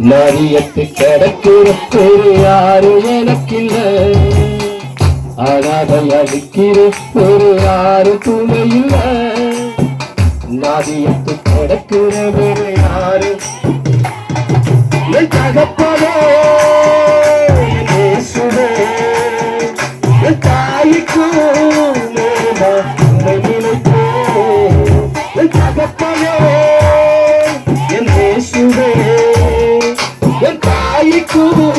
மரியத்து கிடக்கிறக்கு யாரு எனக்கில்ல. அனாதம் அடிக்கிற ஒரு யாரு? துணையில் நாதியத்து கிடக்கிற ஒரு யாரு தகப்பனே தாய்க்கும் to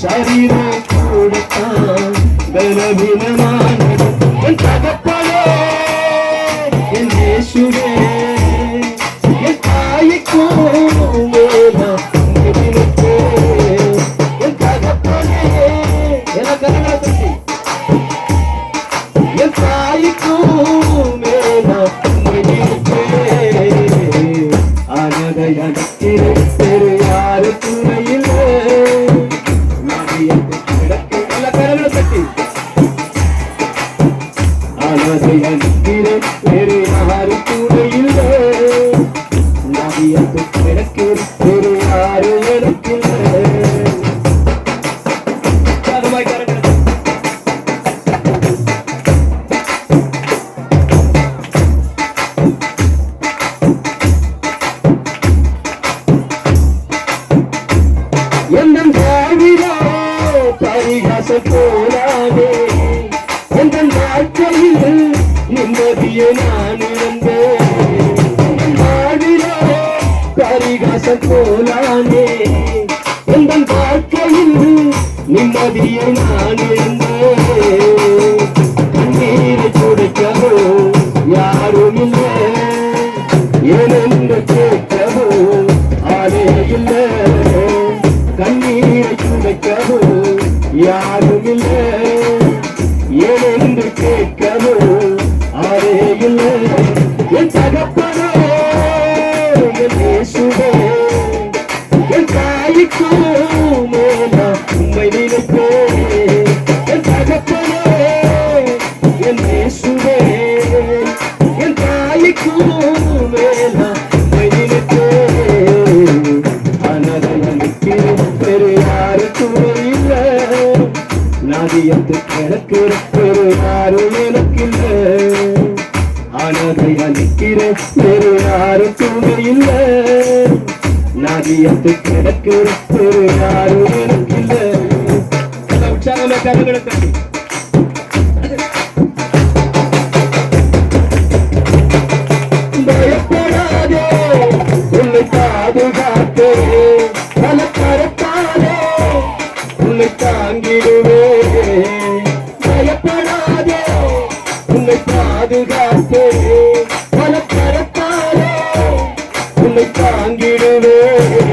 ശരീരം കൊടുക്കാൻ ബലവിനം எனக்கு ஒரு ஆறு எனக்கு எந்தன் வாழ்விலோ பரிகாச போலாமே. எந்தன் வாழ்க்கையில் நிம்மதியே நானே பார்க்க போனானே. எந்தன் பார்க்கையில் நிம்மதியை நான் இருந்தேன். கண்ணீரை துடைக்கவும் யாரும் இல்லை. ஏனென்று கேட்க என்று எனக்கு இருக்கிற யாரும் எனக்கு இல்லை ஆனதை அளிக்கிற வேறு யாரும் துணை இல்லை நாதியத்து கிடக்கிற யாரும் எனக்கு இல்லை உற்சாகமே கருங்களை உன்னை தாங்கிடுவேன். பயப்படாதே உன்னை பாதுகாத்தே. பல பரத்தாலே உன்னை தாங்கிடுவேன்.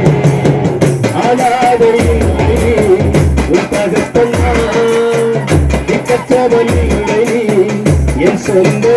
அனாதை தகத்தன்னா என் சொந்த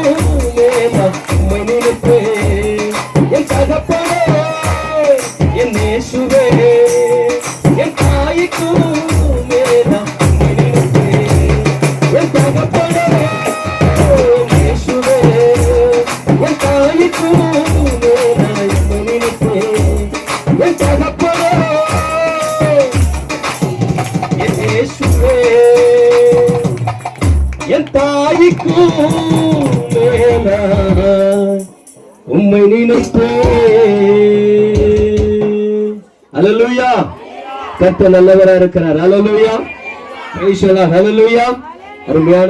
என் தாய்க்கும் மேலாய் உம்மை நினைப்பேன் அல்லேலூயா நல்லவரா இருக்கிறார் அலலுயா பிரைஸ் அருமையான